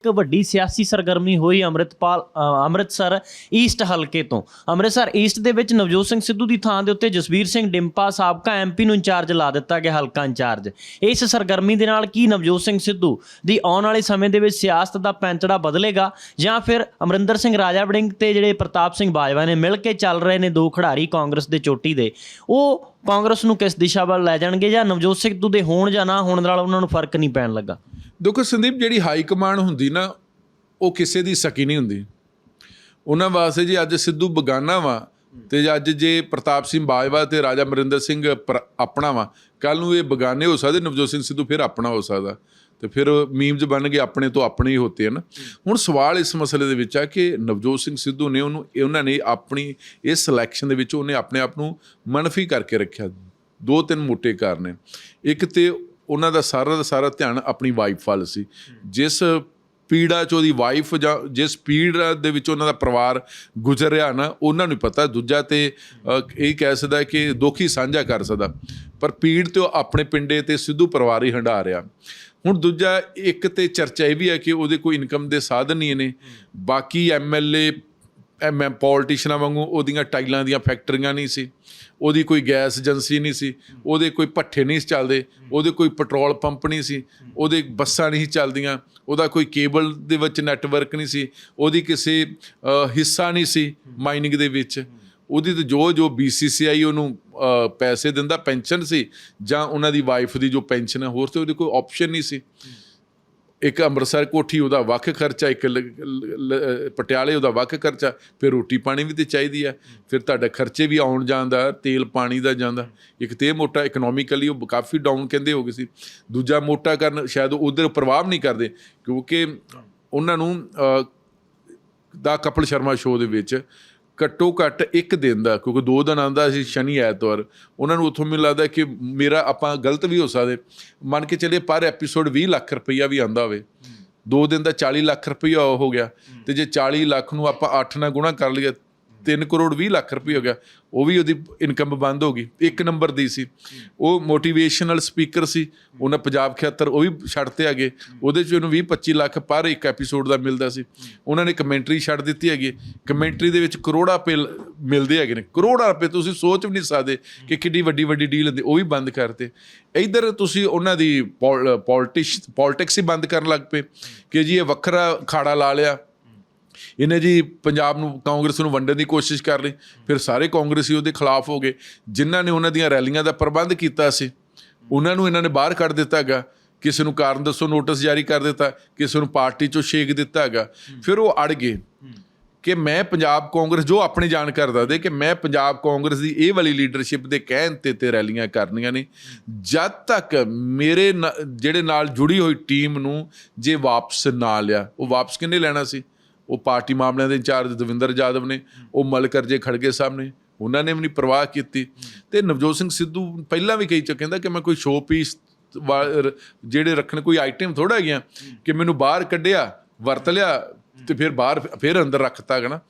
ਇੱਕ ਵੱਡੀ ਸਿਆਸੀ ਸਰਗਰਮੀ ਹੋਈ ਅੰਮ੍ਰਿਤਪਾਲ ਅੰਮ੍ਰਿਤਸਰ ਈਸਟ ਹਲਕੇ ਤੋਂ। ਅੰਮ੍ਰਿਤਸਰ ਈਸਟ ਦੇ ਵਿੱਚ ਨਵਜੋਤ ਸਿੰਘ ਸਿੱਧੂ ਦੀ ਥਾਂ ਦੇ ਉੱਤੇ ਜਸਵੀਰ ਸਿੰਘ ਡਿੰਪਾ ਸਾਬਕਾ ਐਮਪੀ ਨੂੰ ਇੰਚਾਰਜ ਲਾ ਦਿੱਤਾ ਗਿਆ ਹਲਕਾ ਇੰਚਾਰਜ। ਇਸ ਸਰਗਰਮੀ ਦੇ ਨਾਲ ਕੀ ਨਵਜੋਤ ਸਿੰਘ ਸਿੱਧੂ ਦੀ ਆਉਣ ਵਾਲੇ ਸਮੇਂ ਦੇ ਵਿੱਚ ਸਿਆਸਤ ਦਾ ਪੈਂਚੜਾ ਬਦਲੇਗਾ ਜਾਂ ਫਿਰ ਅਮਰਿੰਦਰ ਸਿੰਘ ਰਾਜਾ ਵੜਿੰਗ ਤੇ ਜਿਹੜੇ ਪ੍ਰਤਾਪ ਸਿੰਘ ਬਾਜਵਾ ਨੇ ਮਿਲ ਕੇ ਚੱਲ ਰਹੇ ਨੇ ਦੋ ਖਿਡਾਰੀ ਕਾਂਗਰਸ ਦੇ ਚੋਟੀ ਦੇ, ਉਹ ਕਾਂਗਰਸ ਨੂੰ ਕਿਸ ਦਿਸ਼ਾ ਵੱਲ ਲੈ ਜਾਣਗੇ ਜਾਂ ਨਵਜੋਤ ਸਿੰਘ ਸਿੱਧੂ ਦੇ ਹੋਣ ਜਾਂ ਨਾ ਹੋਣ ਨਾਲ ਉਹਨਾਂ ਨੂੰ ਫ਼ਰਕ ਨਹੀਂ ਪੈਣ ਲੱਗਾ? ਦੇਖੋ, ਸੰਦੀਪ, ਜਿਹੜੀ ਹਾਈ ਕਮਾਂਡ ਹੁੰਦੀ ਨਾ, ਉਹ ਕਿਸੇ ਦੀ ਸਕੀ ਨਹੀਂ ਹੁੰਦੀ। ਉਹਨਾਂ ਵਾਸਤੇ ਜੇ ਅੱਜ ਸਿੱਧੂ ਬਗਾਨਾ ਵਾ ਤੇ ਅੱਜ ਜੇ ਪ੍ਰਤਾਪ ਸਿੰਘ ਬਾਜਵਾ ਤੇ ਰਾਜਾ ਮਰਿੰਦਰ ਸਿੰਘ ਆਪਣਾ ਵਾ ਕੱਲ ਨੂੰ ਇਹ ਬਗਾਨੇ ਹੋ ਸਕਦੇ, ਨਵਜੋਤ ਸਿੰਘ ਸਿੱਧੂ ਫਿਰ ਆਪਣਾ ਹੋ ਸਕਦਾ। ਤੇ ਫਿਰ ਮੀਮਜ਼ ਬਣ ਗਏ, ਆਪਣੇ ਤੋਂ ਆਪਣੇ ਹੀ ਹੁੰਦੇ ਹਨ। ਹੁਣ ਸਵਾਲ ਇਸ ਮਸਲੇ ਦੇ ਵਿੱਚ ਆ ਕਿ ਨਵਜੋਤ ਸਿੰਘ ਸਿੱਧੂ ਨੇ ਉਹਨੂੰ ਇਹ ਉਹਨਾਂ ਨੇ ਆਪਣੀ ਇਸ ਸਿਲੈਕਸ਼ਨ ਦੇ ਵਿੱਚ ਉਹਨੇ ਆਪਣੇ ਆਪ ਨੂੰ ਮਨਫੀ ਕਰਕੇ ਰੱਖਿਆ। ਦੋ ਤਿੰਨ ਮੋٹے ਕਾਰਨ ਨੇ। ਇੱਕ ਤੇ ਉਹਨਾਂ ਦਾ ਸਾਰਾ ਦਾ ਸਾਰਾ ਧਿਆਨ ਆਪਣੀ ਵਾਈਫ ਵੱਲ ਸੀ। ਜਿਸ ਪੀੜਾ ਚ ਉਹਦੀ ਵਾਈਫ ਜਾਂ ਜਿਸ ਪੀੜਾ ਦੇ ਵਿੱਚ ਉਹਨਾਂ ਦਾ ਪਰਿਵਾਰ ਗੁਜ਼ਰ ਰਿਹਾ ਨਾ, ਉਹਨਾਂ ਨੂੰ ਪਤਾ। ਦੂਜਾ ਤੇ ਇਹ ਕਹਿ ਸਕਦਾ ਕਿ ਦੁੱਖ ਹੀ ਸਾਂਝਾ ਕਰ ਸਕਦਾ। ਪਰ ਪੀੜ ਤੇ ਉਹ ਆਪਣੇ ਪਿੰਡੇ ਤੇ ਸਿੱਧੂ ਪਰਿਵਾਰ ਹੀ ਹੰਡਾ ਰਿਹਾ। ਹੁਣ ਦੂਜਾ ਇੱਕ ਤੇ ਚਰਚਾ ਇਹ ਵੀ ਹੈ ਕਿ ਉਹਦੇ ਕੋਈ ਇਨਕਮ ਦੇ ਸਾਧਨ ਨਹੀਂ ਨੇ। ਬਾਕੀ ਐਮਐਲਏ ਐਮ ਪੋਲਿਟਿਸ਼ਨਾਂ ਵਾਂਗੂ ਉਹਦੀਆਂ ਟਾਈਲਾਂ ਦੀਆਂ ਫੈਕਟਰੀਆਂ ਨਹੀਂ ਸੀ। ਉਹਦੀ ਕੋਈ ਗੈਸ ਏਜੰਸੀ ਨਹੀਂ ਸੀ। ਉਹਦੇ ਕੋਈ ਭੱਠੇ ਨਹੀਂ ਸੀ ਚੱਲਦੇ। ਉਹਦੇ ਕੋਈ ਪੈਟਰੋਲ ਪੰਪ ਨਹੀਂ ਸੀ। ਉਹਦੇ ਬੱਸਾਂ ਨਹੀਂ ਸੀ ਚੱਲਦੀਆਂ। ਉਹਦਾ ਕੋਈ ਕੇਬਲ ਦੇ ਵਿੱਚ ਨੈਟਵਰਕ ਨਹੀਂ ਸੀ। ਉਹਦੀ ਕਿਸੇ ਹਿੱਸਾ ਨਹੀਂ ਸੀ ਮਾਈਨਿੰਗ ਦੇ ਵਿੱਚ। ਉਹਦੀ ਤੇ ਜੋ ਜੋ BCCI ਉਹਨੂੰ ਪੈਸੇ ਦਿੰਦਾ, ਪੈਨਸ਼ਨ ਸੀ, ਜਾਂ ਉਹਨਾਂ ਦੀ ਵਾਈਫ ਦੀ ਜੋ ਪੈਨਸ਼ਨ ਹੈ, ਹੋਰ ਤੇ ਉਹਦੀ ਕੋਈ ਆਪਸ਼ਨ ਨਹੀਂ ਸੀ। ਇੱਕ ਅੰਮ੍ਰਿਤਸਰ ਕੋਠੀ, ਉਹਦਾ ਵੱਖ ਖਰਚਾ, ਇੱਕ ਲ- ਪਟਿਆਲੇ, ਉਹਦਾ ਵੱਖ ਖਰਚਾ, ਫਿਰ ਰੋਟੀ ਪਾਣੀ ਵੀ ਤੇ ਚਾਹੀਦੀ ਆ ਫਿਰ ਤੁਹਾਡਾ ਖਰਚੇ ਵੀ ਆਉਣ ਜਾਂਦਾ, ਤੇਲ ਪਾਣੀ ਦਾ ਜਾਂਦਾ। ਇੱਕ ਤੇ ਮੋਟਾ ਇਕਨੋਮਿਕਲੀ ਉਹ ਕਾਫੀ ਡਾਊਨ ਕਹਿੰਦੇ ਹੋ ਗਏ ਸੀ। ਦੂਜਾ ਮੋਟਾ ਕਰਨ, ਸ਼ਾਇਦ ਉਧਰ ਪ੍ਰਭਾਵ ਨਹੀਂ ਕਰਦੇ, ਕਿਉਂਕਿ ਉਹਨਾਂ ਨੂੰ ਦਾ ਕਪਲ ਸ਼ਰਮਾ ਸ਼ੋਅ ਦੇ ਵਿੱਚ ਘੱਟੋ ਘੱਟ ਇੱਕ ਦਿਨ ਦਾ ਕਿਉਂਕਿ ਦੋ ਦਿਨ ਆਉਂਦਾ ਸੀ ਸ਼ਨੀ ਐਤਵਾਰ ਉਹਨਾਂ ਨੂੰ ਉੱਥੋਂ ਮੈਨੂੰ ਲੱਗਦਾ ਕਿ ਮੇਰਾ ਆਪਾਂ ਗਲਤ ਵੀ ਹੋ ਸਕਦੇ। ਮੰਨ ਕੇ ਚੱਲੇ ਪਰ ਐਪੀਸੋਡ 20 ਲੱਖ ਰੁਪਈਆ ਵੀ ਆਂਦਾ ਹੋਵੇ। ਦੋ ਦਿਨ ਦਾ 40 ਲੱਖ ਰੁਪਈਆ ਹੋ ਗਿਆ। ਤੇ ਜੇ 40 ਲੱਖ ਨੂੰ ਆਪਾਂ 8 ਨਾਲ ਗੁਣਾ ਕਰ ਲਈਏ 3 ਕਰੋੜ 20 ਲੱਖ ਰੁਪਏ ਹੋ ਗਿਆ, ਉਹ ਵੀ ਉਹਦੀ ਇਨਕਮ ਬੰਦ ਹੋ ਗਈ। ਇੱਕ ਨੰਬਰ ਦੀ ਸੀ। ਉਹ ਮੋਟੀਵੇਸ਼ਨਲ ਸਪੀਕਰ ਸੀ। ਉਹਨਾਂ ਪੰਜਾਬ ਖੇਤਰ ਉਹ ਵੀ ਛੱਡ ਛੱਡਤੇ ਹੈਗੇ। ਉਹਦੇ ਚ ਉਹਨੂੰ 20 25 ਲੱਖ ਪਰ ਇੱਕ ਐਪੀਸੋਡ ਦਾ ਮਿਲਦਾ ਸੀ। ਉਹਨਾਂ ਨੇ ਕਮੈਂਟਰੀ ਛੱਡ ਦਿੱਤੀ ਹੈਗੀ। ਕਮੈਂਟਰੀ ਦੇ ਵਿੱਚ ਕਰੋੜਾਂ ਰੁਪਏ ਮਿਲਦੇ ਹੈਗੇ ਨੇ। ਕਰੋੜਾਂ ਰੁਪਏ ਤੁਸੀਂ ਸੋਚ ਵੀ ਨਹੀਂ ਸਕਦੇ ਕਿ ਕਿੰਨੀ ਵੱਡੀ ਵੱਡੀ ਡੀਲ ਹੁੰਦੀ। ਉਹ ਵੀ ਬੰਦ ਕਰਤੇ। ਇਧਰ ਤੁਸੀਂ ਉਹਨਾਂ ਦੀ ਪੋਲਿਟਿਕਸ ਪੋਲਿਟਿਕਸ ਹੀ ਬੰਦ ਕਰਨ ਲੱਗ ਪਏ ਕਿ ਜੀ ਇਹ ਵੱਖਰਾ ਖਾੜਾ ਲਾ ਲਿਆ। ਇਹਨੇ ਜੀ ਪੰਜਾਬ ਨੂੰ, ਕਾਂਗਰਸ ਨੂੰ ਵੰਡਣ ਦੀ ਕੋਸ਼ਿਸ਼ ਕਰ ਲਈ। ਫਿਰ ਸਾਰੇ ਕਾਂਗਰਸੀ ਉਹਦੇ ਖਿਲਾਫ ਹੋ ਗਏ। ਜਿਨ੍ਹਾਂ ਨੇ ਉਹਨਾਂ ਦੀਆਂ ਰੈਲੀਆਂ ਦਾ ਪ੍ਰਬੰਧ ਕੀਤਾ ਸੀ, ਉਹਨਾਂ ਨੂੰ ਇਹਨਾਂ ਨੇ ਬਾਹਰ ਕੱਢ ਦਿੱਤਾ ਹੈਗਾ। ਕਿਸੇ ਨੂੰ ਕਾਰਨ ਦੱਸੋ, ਨੋਟਿਸ ਜਾਰੀ ਕਰ ਦਿੱਤਾ। ਕਿਸੇ ਨੂੰ ਪਾਰਟੀ ਚੋਂ ਛੇਕ ਦਿੱਤਾ ਹੈਗਾ। ਫਿਰ ਉਹ ਅੜ ਗਏ ਕਿ ਮੈਂ ਪੰਜਾਬ ਕਾਂਗਰਸ, ਜੋ ਆਪਣੀ ਜਾਣਕਾਰ ਦੱਸਦੇ ਕਿ ਮੈਂ ਪੰਜਾਬ ਕਾਂਗਰਸ ਦੀ ਇਹ ਵਾਲੀ ਲੀਡਰਸ਼ਿਪ ਦੇ ਕਹਿਣ ਤੇ ਤੇ ਰੈਲੀਆਂ ਕਰਨੀਆਂ ਨੇ। ਜਦ ਤੱਕ ਮੇਰੇ ਨਾ- ਜਿਹੜੇ ਨਾਲ ਜੁੜੀ ਹੋਈ ਟੀਮ ਨੂੰ ਜੇ ਵਾਪਸ ਨਾ ਲਿਆ, ਉਹ ਵਾਪਸ ਕਿੰਨੇ ਲੈਣਾ ਸੀ? ਉਹ ਪਾਰਟੀ ਮਾਮਲਿਆਂ ਦੇ ਇੰਚਾਰਜ ਦਵਿੰਦਰ ਜਾਦਵ ਨੇ, ਉਹ ਮਲਕਰਜੇ ਖੜਗੇ ਸਾਹਿਬ ਨੇ ਉਹਨਾਂ ਨੇ ਵੀ ਨਹੀਂ ਪਰਵਾਹ ਕੀਤੀ। ਤੇ ਨਵਜੋਤ ਸਿੰਘ ਸਿੱਧੂ ਪਹਿਲਾਂ ਵੀ ਕਹੀ ਚ ਕਹਿੰਦਾ ਕਿ ਮੈਂ ਕੋਈ ਸ਼ੋਅ ਪੀਸ ਜਿਹੜੇ ਰੱਖਣ ਕੋਈ ਆਈਟਮ ਥੋੜਾ ਗਿਆ ਕਿ ਮੈਨੂੰ ਬਾਹਰ ਕੱਢਿਆ, ਵਰਤ ਲਿਆ ਤੇ ਫਿਰ ਬਾਹਰ ਫਿਰ ਅੰਦਰ ਰੱਖਤਾ ਹੈਗਾ ਨਾ।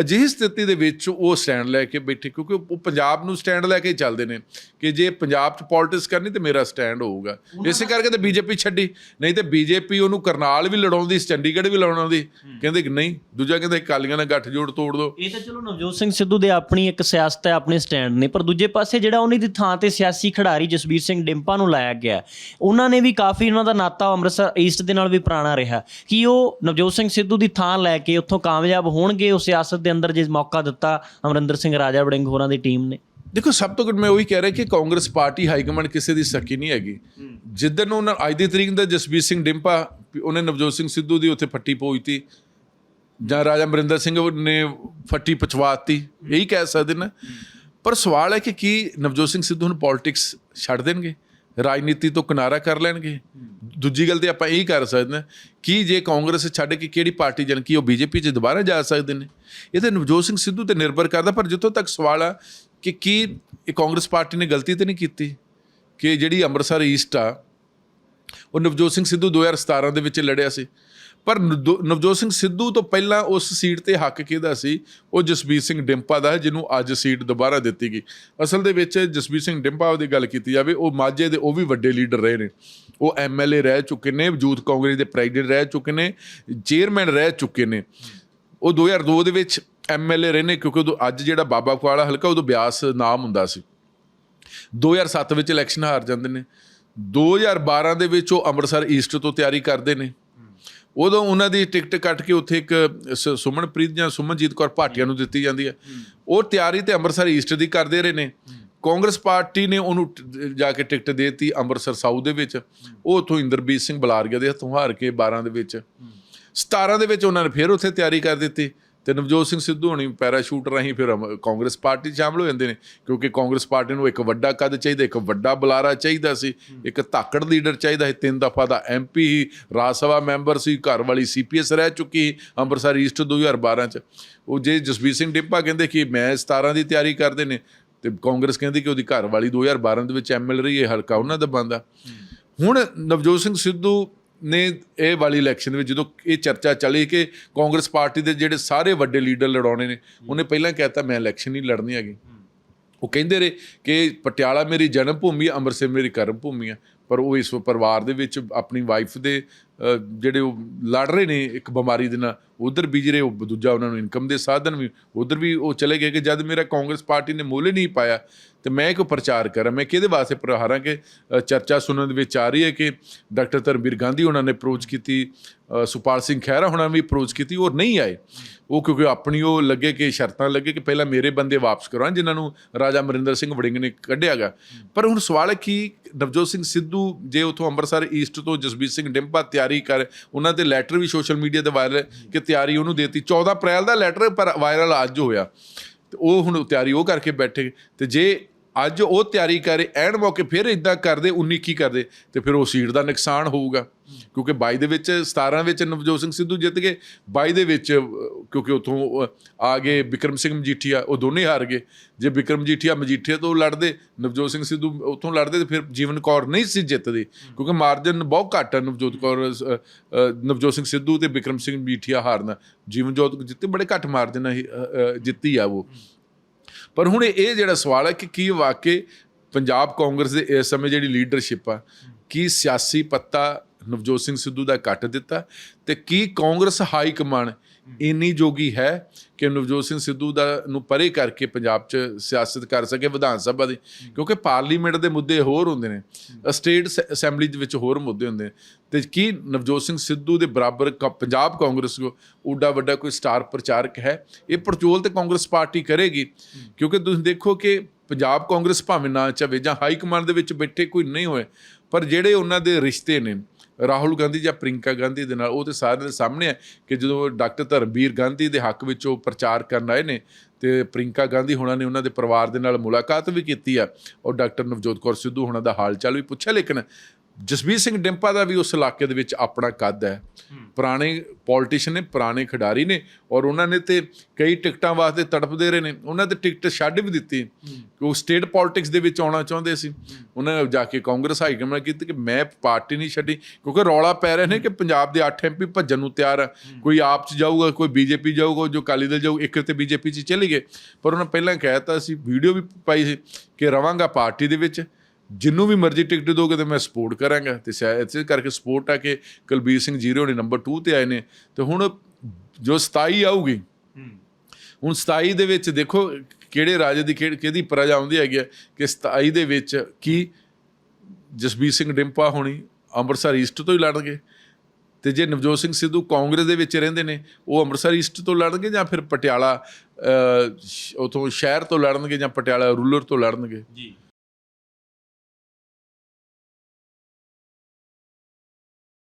ਅਜਿਹੀ ਸਥਿਤੀ ਦੇ ਵਿੱਚ ਉਹ ਸਟੈਂਡ ਲੈ ਕੇ ਬੈਠੇ ਕਿਉਂਕਿ ਉਹ ਪੰਜਾਬ ਨੂੰ ਸਟੈਂਡ ਲੈ ਕੇ ਚੱਲਦੇ ਨੇ ਕਿ ਜੇ ਪੰਜਾਬ 'ਚ ਪੋਲਿਟਿਕਸ ਕਰਨੀ ਤੇ ਮੇਰਾ ਸਟੈਂਡ ਹੋਊਗਾ। ਇਸੇ ਕਰਕੇ ਤੇ ਬੀਜੇਪੀ ਛੱਡੀ ਨਹੀਂ ਤੇ ਬੀਜੇਪੀ ਉਹਨੂੰ ਕਰਨਾਲ ਵੀ ਲੜਾਉਂਦੀ ਚੰਡੀਗੜ੍ਹ ਵੀ ਲੜਾਉਂਦੀ ਕਹਿੰਦੇ ਕਿ ਨਹੀਂ ਦੂਜਾ ਕਹਿੰਦੇ ਕਾਲੀਆਂ ਨਾਲ ਗੱਠ ਜੋੜ ਤੋੜ ਦੋ। ਇਹ ਤਾਂ ਚਲੋ ਨਵਜੋਤ ਸਿੰਘ ਸਿੱਧੂ ਦੇ ਆਪਣੀ ਇੱਕ ਸਿਆਸਤ ਹੈ ਆਪਣੇ ਸਟੈਂਡ ਨੇ ਪਰ ਦੂਜੇ ਪਾਸੇ ਜਿਹੜਾ ਉਹਨਾਂ ਦੀ ਥਾਂ ਤੇ ਸਿਆਸੀ ਖਿਡਾਰੀ ਜਸਬੀਰ ਸਿੰਘ ਡਿੰਪਾ ਨੂੰ ਲਾਇਆ ਗਿਆ ਉਹਨਾਂ ਨੇ ਵੀ ਕਾਫੀ ਉਹਨਾਂ ਦਾ ਨਾਤਾ ਅੰਮ੍ਰਿਤਸਰ ਈਸਟ ਦੇ ਨਾਲ ਵੀ ਪੁਰਾਣਾ ਰਿਹਾ। ਕਿ ਉਹ ਨਵਜੋਤ ਸਿੰਘ ਸਿੱਧੂ ਦੀ ਥਾਂ ਲੈ ਕੇ ਉੱਥੋਂ ਕਾਮਯਾਬ ਹੋਣਗੇ ਉਹ ਸਿਆਸਤ ਦੇ ਅੰਦਰ ਜੇ ਮੌਕਾ ਦਿੱਤਾ ਅਮਰਿੰਦਰ ਸਿੰਘ ਰਾਜਾ ਵੜਿੰਗ ਹੋਰਾਂ ਦੀ ਟੀਮ ਨੇ। ਦੇਖੋ ਸਭ ਤੋਂ ਘੱਟ ਮੈਂ ਉਹੀ ਕਹਿ ਰਿਹਾ ਕਿ ਕਾਂਗਰਸ ਪਾਰਟੀ ਹਾਈ ਕਮਾਂਡ ਕਿਸੇ ਦੀ ਸਕੀ ਨਹੀਂ ਹੈਗੀ। ਜਿੱਦਨ ਉਹਨਾਂ ਅੱਜ ਦੀ ਤਰੀਕ ਦਾ ਜਸਬੀਰ ਸਿੰਘ ਡਿੰਪਾ ਉਹਨੇ ਨਵਜੋਤ ਸਿੰਘ ਸਿੱਧੂ ਦੀ ਉੱਥੇ ਫੱਟੀ ਪੋਈਤੀ ਜਾਂ ਰਾਜਾ ਅਮਰਿੰਦਰ ਸਿੰਘ ਨੇ ਫੱਟੀ ਪਚਵਾਤੀ ਇਹੀ ਕਹਿ ਸਕਦੇ ਨੇ। ਪਰ ਸਵਾਲ ਹੈ ਕਿ ਕੀ ਨਵਜੋਤ ਸਿੰਘ ਸਿੱਧੂ ਨੂੰ ਪੋਲਿਟਿਕਸ ਛੱਡ ਦੇਣਗੇ? ਰਾਜਨੀਤੀ ਤੋਂ ਕਿਨਾਰਾ ਕਰ ਲੈਣਗੇ? ਦੂਜੀ ਗੱਲ ਤੇ ਆਪਾਂ ਇਹ ਕਰ ਸਕਦੇ ਹਾਂ ਕਿ ਜੇ ਕਾਂਗਰਸ ਛੱਡ ਕੇ ਕਿਹੜੀ ਪਾਰਟੀ ਜਨ ਕੀ ਉਹ ਬੀਜੇਪੀ 'ਚ ਦੁਬਾਰਾ ਜਾ ਸਕਦੇ ਨੇ। ਇਹ ਤੇ ਨਵਜੋਤ ਸਿੰਘ ਸਿੱਧੂ ਤੇ ਨਿਰਭਰ ਕਰਦਾ, ਪਰ ਜਿੱਥੋਂ ਤੱਕ ਸਵਾਲ ਆ ਕਿ ਕੀ ਇਹ ਕਾਂਗਰਸ ਪਾਰਟੀ ਨੇ ਗਲਤੀ ਤੇ ਨਹੀਂ ਕੀਤੀ ਕਿ ਜਿਹੜੀ ਅੰਮ੍ਰਿਤਸਰ ਈਸਟ ਆ, ਉਹ ਨਵਜੋਤ ਸਿੰਘ ਸਿੱਧੂ 2017 ਦੇ ਵਿੱਚ ਲੜਿਆ ਸੀ। ਪਰ ਨਵਜੋ- ਨਵਜੋਤ ਸਿੰਘ ਸਿੱਧੂ ਤੋਂ ਪਹਿਲਾਂ ਉਸ ਸੀਟ ਤੇ ਹੱਕ ਕਿਹਦਾ ਸੀ? ਉਹ ਜਸਬੀਰ ਸਿੰਘ ਡਿੰਪਾ ਦਾ ਜਿਹਨੂੰ ਅੱਜ ਸੀਟ ਦੁਬਾਰਾ ਦਿੱਤੀ ਗਈ। ਅਸਲ ਦੇ ਵਿੱਚ ਜਸਬੀਰ ਸਿੰਘ ਡਿੰਪਾ ਦੀ ਗੱਲ ਕੀਤੀ ਜਾਵੇ, ਉਹ ਮਾਝੇ ਦੇ ਉਹ ਵੀ ਵੱਡੇ ਲੀਡਰ ਰਹੇ ਨੇ। ਉਹ ਐਮਐਲਏ ਰਹਿ ਚੁੱਕੇ ਨੇ ਯੂਥ ਕਾਂਗਰਸ ਦੇ ਪ੍ਰੈਜ਼ੀਡੈਂਟ ਰਹਿ ਚੁੱਕੇ ਨੇ, ਚੇਅਰਮੈਨ ਰਹਿ ਚੁੱਕੇ ਨੇ। ਉਹ 2002 ਦੇ ਵਿੱਚ ਐਮਐਲਏ ਰਹੇ ਨੇ, ਕਿਉਂਕਿ ਉਦੋਂ ਅੱਜ ਜਿਹੜਾ ਬਾਬਾ ਕੁਆਲਾ ਹਲਕਾ, ਉਦੋਂ ਬਿਆਸ ਨਾਮ ਹੁੰਦਾ ਸੀ। 2007 ਵਿੱਚ ਇਲੈਕਸ਼ਨ ਹਾਰ ਜਾਂਦੇ ਨੇ। 2012 ਦੇ ਵਿੱਚ ਉਹ ਅੰਮ੍ਰਿਤਸਰ ਈਸਟ ਤੋਂ ਤਿਆਰੀ ਕਰਦੇ ਨੇ। ਉਦੋਂ ਉਹਨਾਂ ਦੀ ਟਿਕਟ ਕੱਟ ਕੇ ਉੱਥੇ ਇੱਕ ਸ- ਸੁਮਨਪ੍ਰੀਤ ਜਾਂ ਸੁਮਨਜੀਤ ਕੌਰ ਭਾਟੀਆ ਨੂੰ ਦਿੱਤੀ ਜਾਂਦੀ ਹੈ। ਉਹ ਤਿਆਰੀ ਤੇ ਅੰਮ੍ਰਿਤਸਰ ਈਸਟ ਦੀ ਕਰਦੇ ਰਹੇ ਨੇ। ਕਾਂਗਰਸ ਪਾਰਟੀ ਨੇ ਉਹਨੂੰ ਟ- ਜਾ ਕੇ ਟਿਕਟ ਦੇਤੀ ਅੰਮ੍ਰਿਤਸਰ ਸਾਊਥ ਦੇ ਵਿੱਚ। ਉਹ ਉੱਥੋਂ ਇੰਦਰਬੀਰ ਸਿੰਘ ਬਲਾਰੀਆ ਦੇ ਹੱਥੋਂ ਹਾਰ ਕੇ 12 ਦੇ ਵਿੱਚ। 17 ਦੇ ਵਿੱਚ ਉਹਨਾਂ ਨੇ ਫਿਰ ਉੱਥੇ ਤਿਆਰੀ ਕਰ ਦਿੱਤੀ। ਤੇ ਨਵਜੋਤ ਸਿੰਘ ਸਿੱਧੂ ਹੋਣੀ ਪੈਰਾਸ਼ੂਟ ਰਾਹੀਂ ਫਿਰ ਕਾਂਗਰਸ ਪਾਰਟੀ 'ਚ ਸ਼ਾਮਲ ਹੋ ਜਾਂਦੇ ਨੇ ਕਿਉਂਕਿ ਕਾਂਗਰਸ ਪਾਰਟੀ ਨੂੰ ਇੱਕ ਵੱਡਾ ਕੱਦ ਚਾਹੀਦਾ ਇੱਕ ਵੱਡਾ ਬੁਲਾਰਾ ਚਾਹੀਦਾ ਸੀ ਇੱਕ ਧਾਕੜ ਲੀਡਰ ਚਾਹੀਦਾ ਸੀ ਤਿੰਨ ਦਫਾ ਦਾ ਐਮਪੀ ਰਾਜ ਸਭਾ ਮੈਂਬਰ ਸੀ ਘਰ ਵਾਲੀ ਸੀਪੀਐਸ ਰਹਿ ਚੁੱਕੀ ਅੰਮ੍ਰਿਤਸਰ ਈਸਟ 2012 ਚ। ਉਹ ਜੇ ਜਸਬੀਰ ਸਿੰਘ ਡਿੰਪਾ ਕਹਿੰਦੇ ਕਿ ਮੈਂ 17 ਦੀ ਤਿਆਰੀ ਕਰਦੇ ਨੇ ਤੇ ਕਾਂਗਰਸ ਕਹਿੰਦੀ ਕਿ ਉਹਦੀ ਘਰ ਵਾਲੀ 2012 ਦੇ ਵਿੱਚ ਐਮਐਲ ਰਹੀ ਹੈ ਹਲਕਾ ਉਹਨਾਂ ਦਾ ਬੰਦਾ ਹੁਣ ਨਵਜੋਤ ਸਿੰਘ ਸਿੱਧੂ ਨੇ ਇਹ ਵਾਲੀ ਇਲੈਕਸ਼ਨ ਵਿੱਚ ਜਦੋਂ ਇਹ ਚਰਚਾ ਚੱਲੀ ਕਿ ਕਾਂਗਰਸ ਪਾਰਟੀ ਦੇ ਜਿਹੜੇ ਸਾਰੇ ਵੱਡੇ ਲੀਡਰ ਲੜਾਉਣੇ ਨੇ, ਉਹਨੇ ਪਹਿਲਾਂ ਕਹਿਤਾ, ਮੈਂ ਇਲੈਕਸ਼ਨ ਨਹੀਂ ਲੜਨੀ ਹੈਗੀ। ਉਹ ਕਹਿੰਦੇ ਰਹੇ ਕਿ ਪਟਿਆਲਾ ਮੇਰੀ ਜਨਮ ਭੂਮੀ ਅੰਮ੍ਰਿਤਸਰ ਮੇਰੀ ਕਰਮ ਭੂਮੀ ਆ ਪਰ ਉਹ ਇਸ ਪਰਿਵਾਰ ਦੇ ਵਿੱਚ ਆਪਣੀ ਵਾਈਫ ਦੇ ਜਿਹੜੇ ਉਹ ਲੜ ਰਹੇ ਨੇ ਇੱਕ ਬਿਮਾਰੀ ਦੇ ਨਾਲ ਉਧਰ ਬੀਜ ਰਹੇ ਉਹ ਦੂਜਾ ਉਹਨਾਂ ਨੂੰ ਇਨਕਮ ਦੇ ਸਾਧਨ ਵੀ ਉਧਰ ਵੀ ਉਹ ਚਲੇ ਗਏ ਕਿ ਜਦ ਮੇਰਾ ਕਾਂਗਰਸ ਪਾਰਟੀ ਨੇ ਮੁੱਲ ਨਹੀਂ ਪਾਇਆ ਤੇ ਮੈਂ ਕਿਉਂ ਪ੍ਰਚਾਰ ਕਰਾਂ। ਮੈਂ ਕਿਹਦੇ ਵਾਸਤੇ ਪ੍ਰਹਾਰਾਂ ਕਿ ਚਰਚਾ ਸੁਣਨ ਦੇ ਵਿੱਚ ਆ ਰਹੀ ਹੈ ਕਿ ਡਾਕਟਰ ਧਰਮਵੀਰ ਗਾਂਧੀ ਉਹਨਾਂ ਨੇ ਅਪਰੋਚ ਕੀਤੀ ਅ, ਸੁਪਾਲ ਸਿੰਘ ਖਹਿਰਾ ਉਹਨਾਂ ਨੇ ਵੀ ਅਪਰੋਚ ਕੀਤੀ ਉਹ ਨਹੀਂ ਆਏ। ਉਹ ਕਿਉਂਕਿ ਆਪਣੀ ਉਹ ਲੱਗੇ ਕਿ ਸ਼ਰਤਾਂ ਲੱਗੇ ਕਿ ਪਹਿਲਾਂ ਮੇਰੇ ਬੰਦੇ ਵਾਪਸ ਕਰਵਾਉਣ ਜਿਨ੍ਹਾਂ ਨੂੰ ਰਾਜਾ ਅਮਰਿੰਦਰ ਸਿੰਘ ਵੜਿੰਗ ਨੇ ਕੱਢਿਆਗਾ ਪਰ ਹੁਣ ਸਵਾਲ ਹੈ ਕਿ ਨਵਜੋਤ ਸਿੰਘ ਸਿੱਧੂ ਜੇ ਉਥੋਂ ਅੰਮ੍ਰਿਤਸਰ ਈਸਟ ਤੋਂ ਜਸਬੀਰ ਸਿੰਘ ਡਿੰਪਾ ਤਿਆਰੀ ਕਰ, ਉਹਨਾਂ ਦੇ ਲੈਟਰ ਵੀ ਸੋਸ਼ਲ ਮੀਡੀਆ ਤੇ ਵਾਇਰਲ ਕਿ ਤਿਆਰੀ ਉਹਨੂੰ ਦੇਤੀ। 14 ਅਪ੍ਰੈਲ ਦਾ ਲੈਟਰ ਪਰ ਵਾਇਰਲ ਅੱਜ ਹੋਇਆ। ਤੇ ਉਹ ਹੁਣ ਤਿਆਰੀ ਉਹ ਕਰਕੇ ਬੈਠੇ। ਤੇ ਜੇ ਅੱਜ ਉਹ ਤਿਆਰੀ ਕਰੇ ਐਨ ਮੌਕੇ ਫਿਰ ਇਦਾਂ ਕਰਦੇ 19 ਕੀ ਕਰਦੇ, ਤੇ ਫਿਰ ਉਹ ਸੀਟ ਦਾ ਨੁਕਸਾਨ ਹੋਊਗਾ। ਕਿਉਂਕਿ 22 ਦੇ ਵਿੱਚ 17 ਵਿੱਚ ਨਵਜੋਤ ਸਿੰਘ ਸਿੱਧੂ ਜਿੱਤ ਗਏ 22 ਦੇ ਵਿੱਚ ਕਿਉਂਕਿ ਉਥੋਂ ਆ ਗਏ ਵਿਕਰਮ ਸਿੰਘ ਮਜੀਠੀਆ, ਉਹ ਦੋਨੇ ਹਾਰ ਗਏ। ਜੇ ਵਿਕਰਮ ਮਜੀਠੀਆ ਮਜੀਠੀਆ ਤੋਂ ਲੜਦੇ, ਨਵਜੋਤ ਸਿੰਘ ਸਿੱਧੂ ਉਥੋਂ ਲੜਦੇ, ਤੇ ਫਿਰ ਜੀਵਨ ਕੌਰ ਨਹੀਂ ਸੀ ਜਿੱਤਦੀ। ਕਿਉਂਕਿ ਮਾਰਜਨ ਬਹੁਤ ਘੱਟ ਹੈ ਨਵਜੋਤ ਕੌਰ ਨਵਜੋਤ ਸਿੰਘ ਸਿੱਧੂ ਤੇ ਵਿਕਰਮ ਸਿੰਘ ਮਜੀਠੀਆ ਹਾਰਨਾ। ਜੀਵਨ ਜੋਤ ਜਿੱਤੇ ਬੜੇ ਘੱਟ ਮਾਰਜਨ ਨਾਲ ਜਿੱਤੀ ਆ ਉਹ। ਪਰ ਹੁਣ ਇਹ ਜਿਹੜਾ ਸਵਾਲ ਹੈ ਕਿ ਕੀ ਵਾਕਈ ਪੰਜਾਬ ਕਾਂਗਰਸ ਦੇ ਇਸ ਸਮੇਂ ਜਿਹੜੀ ਲੀਡਰਸ਼ਿਪ ਆ ਕੀ ਸਿਆਸੀ ਪੱਤਾ ਨਵਜੋਤ ਸਿੰਘ ਸਿੱਧੂ ਦਾ ਕੱਟ ਦਿੱਤਾ ਤੇ ਕੀ ਕਾਂਗਰਸ ਹਾਈ ਕਮਾਂਡ ਇੰਨੀ ਜੋਗੀ ਹੈ ਕਿ ਨਵਜੋਤ ਸਿੰਘ ਸਿੱਧੂ ਦਾ ਨੂੰ ਪਰੇ ਕਰਕੇ ਪੰਜਾਬ 'ਚ ਸਿਆਸਤ ਕਰ ਸਕੇ ਵਿਧਾਨ ਸਭਾ ਦੀ? ਕਿਉਂਕਿ ਪਾਰਲੀਮੈਂਟ ਦੇ ਮੁੱਦੇ ਹੋਰ ਹੁੰਦੇ ਨੇ, ਸਟੇਟ ਅਸੈਂਬਲੀ ਦੇ ਵਿੱਚ ਹੋਰ ਮੁੱਦੇ ਹੁੰਦੇ ਨੇ। ਤੇ ਕੀ ਨਵਜੋਤ ਸਿੰਘ ਸਿੱਧੂ ਦੇ ਬਰਾਬਰ ਕ- ਪੰਜਾਬ ਕਾਂਗਰਸ ਕੋ ਊਡਾ ਵੱਡਾ ਕੋਈ ਸਟਾਰ ਪ੍ਰਚਾਰਕ ਹੈ? ਇਹ ਪਰਚੋਲ ਤੇ ਕਾਂਗਰਸ ਪਾਰਟੀ ਕਰੇਗੀ। ਕਿਉਂਕਿ ਤੁਸੀਂ ਦੇਖੋ ਕਿ ਪੰਜਾਬ ਕਾਂਗਰਸ ਭਾਵੇਂ ਨਾ ਚਾਵੇ ਜਾਂ ਹਾਈ ਕਮਾਂਡ ਦੇ ਵਿੱਚ ਬੈਠੇ ਕੋਈ ਨਹੀਂ ਹੋਏ, ਪਰ ਜਿਹੜੇ ਉਹਨਾਂ ਦੇ ਰਿਸ਼ਤੇ ਨੇ, ਰਾਹੁਲ ਗਾਂਧੀ ਜਾਂ ਪ੍ਰਿੰਕਾ ਗਾਂਧੀ ਦੇ ਨਾਲ, ਉਹ ਤੇ ਸਾਰਿਆਂ ਦੇ ਸਾਹਮਣੇ ਹੈ ਕਿ ਜਦੋਂ ਡਾਕਟਰ ਧਰਮਵੀਰ ਗਾਂਧੀ ਦੇ ਹੱਕ ਵਿੱਚ ਉਹ ਪ੍ਰਚਾਰ ਕਰਨ ਆਏ ਨੇ ਤੇ ਪ੍ਰਿੰਕਾ ਗਾਂਧੀ ਹੋਣਾ ਨੇ ਉਹਨਾਂ ਦੇ ਪਰਿਵਾਰ ਦੇ ਨਾਲ ਮੁਲਾਕਾਤ ਵੀ ਕੀਤੀ ਆ, ਔਰ ਡਾਕਟਰ ਨਵਜੋਤ ਕੌਰ ਸਿੱਧੂ ਹੁਣਾਂ ਦਾ ਹਾਲ ਚਾਲ ਵੀ ਪੁੱਛਿਆ, ਲੇਕਿਨ ਜਸਬੀਰ ਸਿੰਘ ਡਿੰਪਾ ਦਾ ਵੀ ਉਸ ਇਲਾਕੇ ਦੇ ਵਿੱਚ ਆਪਣਾ ਕੱਦ ਹੈ। ਪੁਰਾਣੇ ਪੋਲੀਟੀਸ਼ੀਅਨ ਨੇ ਪੁਰਾਣੇ ਖਿਡਾਰੀ ਨੇ ਔਰ ਉਹਨਾਂ ਨੇ ਤੇ ਕਈ ਟਿਕਟਾਂ ਵਾਸਤੇ ਤੜਪਦੇ ਰਹੇ ਨੇ। ਉਹਨਾਂ ਤੇ ਟਿਕਟ ਛੱਡ ਵੀ ਦਿੱਤੀ। ਕਿ ਉਹ ਸਟੇਟ ਪੋਲਿਟਿਕਸ ਦੇ ਵਿੱਚ ਆਉਣਾ ਚਾਹੁੰਦੇ ਸੀ। ਉਹਨਾਂ ਨੇ ਜਾ ਕੇ ਕਾਂਗਰਸ ਹਾਈ ਕਮਾਂਡ ਕੀਤੀ ਕਿ ਮੈਂ ਪਾਰਟੀ ਨਹੀਂ ਛੱਡੀ ਕਿਉਂਕਿ ਰੌਲਾ ਪੈ ਰਿਹਾ ਨੇ ਕਿ ਪੰਜਾਬ ਦੇ 8 ਐਮਪੀ ਭੱਜਣ ਨੂੰ ਤਿਆਰ ਆ। ਕੋਈ ਆਪ ਚ ਜਾਊਗਾ ਕੋਈ ਬੀਜੇਪੀ ਜਾਊਗਾ ਜੋ ਅਕਾਲੀ ਦਲ ਜਾਊ ਇੱਕ ਤੇ ਬੀਜੇਪੀ ਚ ਚਲੇ ਗਏ। ਪਰ ਉਹਨਾਂ ਪਹਿਲਾਂ ਕਹਿਤਾ ਸੀ ਵੀਡੀਓ ਵੀ ਪਾਈ ਸੀ ਕਿ ਰਵਾਂਗਾ ਪਾਰਟੀ ਦੇ ਵਿੱਚ। ਜਿੰਨੂੰ ਵੀ ਮਰਜ਼ੀ ਟਿਕਟ ਦੋਗੇ ਤੇ ਮੈਂ ਸਪੋਰਟ ਕਰਾਂਗਾ। ਤੇ ਸ਼ਾਇਦ ਇਸੇ ਕਰਕੇ ਸਪੋਰਟ ਆ ਕਿ ਕੁਲਬੀਰ ਸਿੰਘ ਜੀਰੋ ਨੇ ਨੰਬਰ 2 ਤੇ ਆਏ ਨੇ। ਤੇ ਹੁਣ ਜੋ 27 ਆਊਗੀ ਹੁਣ 27 ਦੇ ਵਿੱਚ ਦੇਖੋ ਕਿਹੜੇ ਰਾਜੇ ਦੀ ਕਿਹਦੀ ਪ੍ਰਜਾ ਆਉਂਦੀ ਹੈਗੀ ਕਿ 27 ਦੇ ਵਿੱਚ ਕੀ ਜਸਬੀਰ ਸਿੰਘ ਡਿੰਪਾ ਹੋਣੀ ਅੰਮ੍ਰਿਤਸਰ ਈਸਟ ਤੋਂ ਹੀ ਲੜਨਗੇ। ਤੇ ਜੇ ਨਵਜੋਤ ਸਿੰਘ ਸਿੱਧੂ ਕਾਂਗਰਸ ਦੇ ਵਿੱਚ ਰਹਿੰਦੇ ਨੇ ਉਹ ਅੰਮ੍ਰਿਤਸਰ ਈਸਟ ਤੋਂ ਲੜਨਗੇ ਜਾਂ ਫਿਰ ਪਟਿਆਲਾ ਉਥੋਂ ਸ਼ਹਿਰ ਤੋਂ ਲੜਨਗੇ ਜਾਂ ਪਟਿਆਲਾ ਰੂਲਰ ਤੋਂ ਲੜਨਗੇ? ਜੀ।